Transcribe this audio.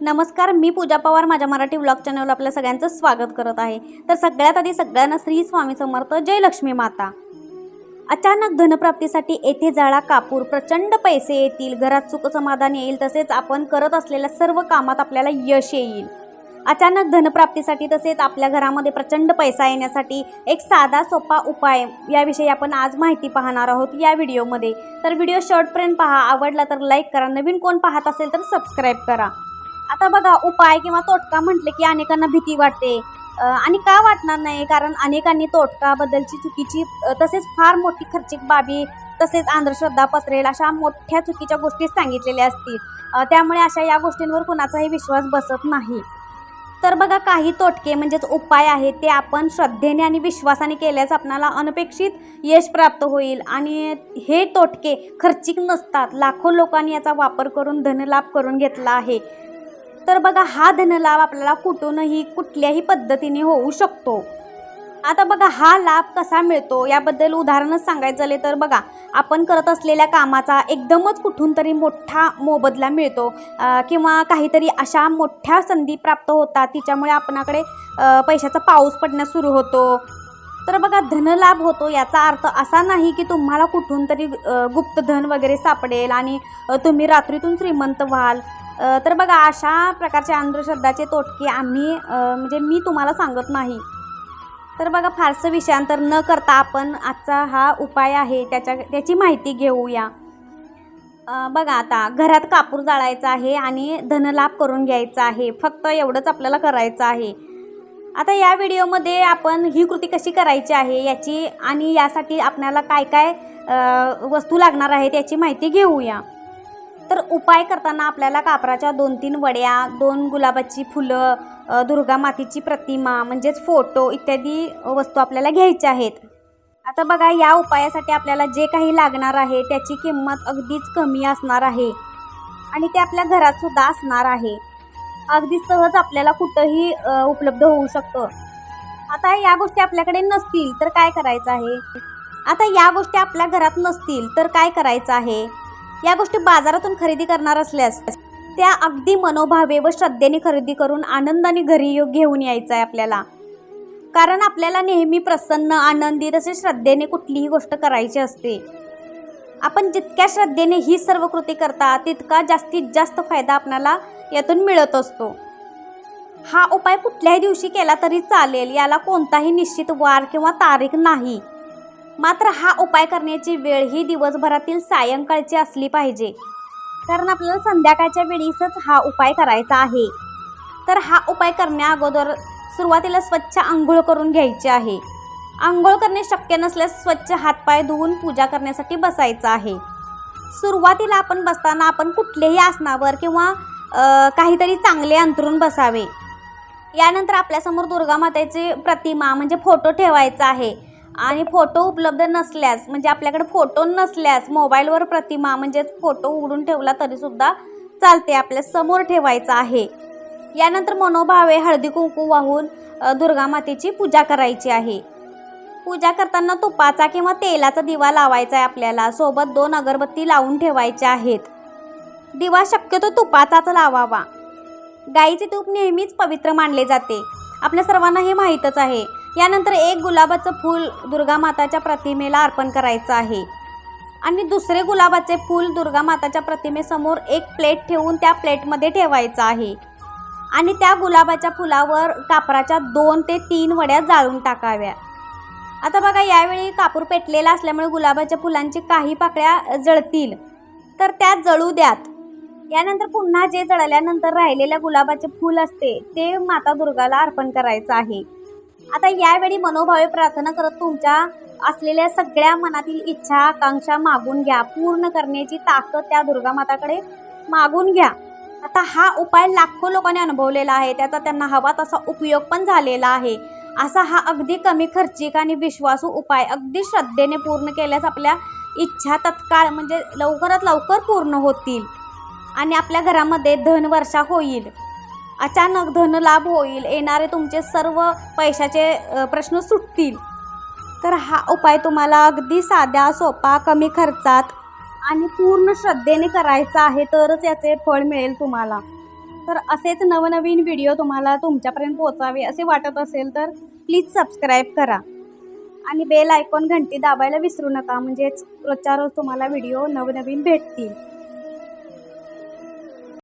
नमस्कार मी पूजा पवार माझ्या मराठी व्लॉग चॅनलवर आपल्या सगळ्यांचं स्वागत करत आहे. तर सगळ्यात आधी सगळ्यांना श्री स्वामी समर्थ जय लक्ष्मी माता. अचानक धनप्राप्तीसाठी येथे जाळा कापूर प्रचंड पैसे येतील घरात सुख समाधान येईल तसेच आपण करत असलेल्या सर्व कामात आपल्याला यश येईल. अचानक धनप्राप्तीसाठी तसेच आपल्या घरामध्ये प्रचंड पैसा येण्यासाठी एक साधा सोपा उपाय याविषयी आपण आज माहिती पाहणार आहोत या व्हिडिओमध्ये. तर व्हिडिओ शॉर्टपर्यंत पहा आवडला तर लाईक करा नवीन कोण पाहत असेल तर सबस्क्राईब करा. आता बघा उपाय किंवा तोटका म्हटले की अनेकांना भीती वाटते. आणि का वाटणार नाही? कारण अनेकांनी तोटकाबद्दलची चुकीची तसेच फार मोठी खर्चिक बाबी तसेच अंधश्रद्धा पसरेल अशा मोठ्या चुकीच्या गोष्टी सांगितलेल्या असतील. त्यामुळे अशा या गोष्टींवर कुणाचाही विश्वास बसत नाही. तर बघा काही तोटके म्हणजेच उपाय आहेत ते आपण श्रद्धेने आणि विश्वासाने केल्यास आपणाला अनपेक्षित यश प्राप्त होईल. आणि हे तोटके खर्चिक नसतात. लाखो लोकांनी याचा वापर करून धनलाभ करून घेतला आहे. तर बघा हा धनलाभ आपल्याला कुठूनही कुठल्याही पद्धतीने होऊ शकतो. आता बघा हा लाभ कसा मिळतो? याबद्दल उदाहरणच सांगायचं झाले तर बघा आपण करत असलेल्या कामाचा एकदमच कुठून तरी मोठा मोबदला मिळतो. किंवा काहीतरी अशा मोठ्या संधी प्राप्त होतात तिच्यामुळे आपणाकडे पैशाचा पाऊस पडण्यास सुरू होतो. तर बघा धनलाभ होतो याचा अर्थ असा नाही की तुम्हाला कुठून तरी गुप्त धन वगैरे सापडेल आणि तुम्ही रात्रीतून श्रीमंत व्हाल. तर बघा अशा प्रकारचे अंधश्रद्धाचे तोटके आम्ही म्हणजे मी तुम्हाला सांगत नाही. तर बघा फारसं विषयांतर न करता आपण आजचा हा उपाय आहे त्याच्या त्याची माहिती घेऊया. बघा आता घरात कापूर जाळायचा आहे आणि धनलाभ करून घ्यायचा आहे. फक्त एवढंच आपल्याला करायचं आहे. आता या व्हिडिओमध्ये आपण ही कृती कशी करायची आहे याची आणि यासाठी आपल्याला काय काय वस्तू लागणार आहेत याची माहिती घेऊया. तर उपाय करताना आपल्याला कापराच्या दोन तीन वड्या दोन गुलाबाची फुलं दुर्गा मातीची प्रतिमा म्हणजेच फोटो इत्यादी वस्तू आपल्याला घ्यायच्या आहेत. आता बघा या उपायासाठी आपल्याला जे काही लागणार आहे त्याची किंमत अगदीच कमी असणार आहे. आणि ते आपल्या घरातसुद्धा असणार आहे. अगदी सहज आपल्याला कुठंही उपलब्ध होऊ शकतं. आता या गोष्टी आपल्याकडे नसतील तर काय करायचं आहे? आता या गोष्टी आपल्या घरात नसतील तर काय करायचं आहे? या गोष्टी बाजारातून खरेदी करणार असल्यास त्या अगदी मनोभावे व श्रद्धेने खरेदी करून आनंदाने घरी येऊ- घेऊन यायचं आहे आपल्याला. कारण आपल्याला नेहमी प्रसन्न आनंदी तसे श्रद्धेने कुठलीही गोष्ट करायची असते. आपण जितक्या श्रद्धेने ही सर्व कृती करता तितका जास्तीत जास्त फायदा आपल्याला यातून मिळत असतो. हा उपाय कुठल्याही दिवशी केला तरी चालेल याला कोणताही निश्चित वार किंवा तारीख नाही. मात्र हा उपाय करण्याची वेळ ही दिवसभरातील सायंकाळची असली पाहिजे. कारण आपल्याला संध्याकाळच्या वेळीसच हा उपाय करायचा आहे. तर हा उपाय करण्या अगोदर सुरुवातीला स्वच्छ आंघोळ करून घ्यायची आहे. आंघोळ करणे शक्य नसल्यास स्वच्छ हातपाय धुवून पूजा करण्यासाठी बसायचं आहे. सुरुवातीला आपण बसताना आपण कुठल्याही आसनावर किंवा काहीतरी चांगले अंतरून बसावे. यानंतर आपल्यासमोर दुर्गा मातेची प्रतिमा म्हणजे फोटो ठेवायचा आहे. आणि फोटो उपलब्ध नसल्यास म्हणजे आपल्याकडे फोटो नसल्यास मोबाईलवर प्रतिमा म्हणजेच फोटो उघडून ठेवला तरीसुद्धा चालते आपल्यासमोर ठेवायचा आहे. यानंतर मनोभावे हळदी कुंकू वाहून दुर्गा मातेची पूजा करायची आहे. पूजा करताना तुपाचा किंवा तेलाचा दिवा लावायचा आहे आपल्याला. सोबत दोन अगरबत्ती लावून ठेवायच्या आहेत. दिवा शक्यतो तुपाचाच लावावा. गाईचे तूप नेहमीच पवित्र मानले जाते. आपल्या सर्वांना हे माहीतच आहे. यानंतर एक गुलाबाचं फूल दुर्गा माताच्या प्रतिमेला अर्पण करायचं आहे. आणि दुसरे गुलाबाचे फूल दुर्गा माताच्या प्रतिमेसमोर एक प्लेट ठेवून त्या प्लेटमध्ये ठेवायचं आहे. आणि त्या गुलाबाच्या फुलावर कापराच्या दोन ते तीन वड्या जाळून टाकाव्या. आता बघा यावेळी कापूर पेटलेला असल्यामुळे गुलाबाच्या फुलांची काही पाकळ्या जळतील. तर त्या जळू द्यात. यानंतर पुन्हा जे जळल्यानंतर राहिलेल्या गुलाबाचे फूल असते ते माता दुर्गाला अर्पण करायचं आहे. आता यावेळी मनोभावे प्रार्थना करत तुमच्या असलेल्या सगळ्या मनातील इच्छा आकांक्षा मागून घ्या. पूर्ण करण्याची ताकद त्या दुर्गा माताकडे मागून घ्या. आता हा उपाय लाखो लोकांनी अनुभवलेला आहे. त्याचा त्यांना हवा तसा उपयोग पण झालेला आहे. असा हा अगदी कमी खर्चिक आणि विश्वासू उपाय अगदी श्रद्धेने पूर्ण केल्यास आपल्या इच्छा तत्काळ म्हणजे लवकरात लवकर पूर्ण होतील आणि आपल्या घरामध्ये धनवर्षा होईल. अचानक धनलाभ होईल येणारे तुमचे सर्व पैशाचे प्रश्न सुटतील. तर हा उपाय तुम्हाला अगदी साध्या सोपा कमी खर्चात आणि पूर्ण श्रद्धेने करायचा आहे तरच याचे फळ मिळेल तुम्हाला. तर असेच नवनवीन व्हिडिओ तुम्हाला तुमच्यापर्यंत पोहोचावे असे वाटत असेल तर प्लीज सबस्क्राईब करा. आणि बेल आयकॉन घंटी दाबायला विसरू नका म्हणजेच रोजच्या रोज तुम्हाला व्हिडिओ नवनवीन भेटतील.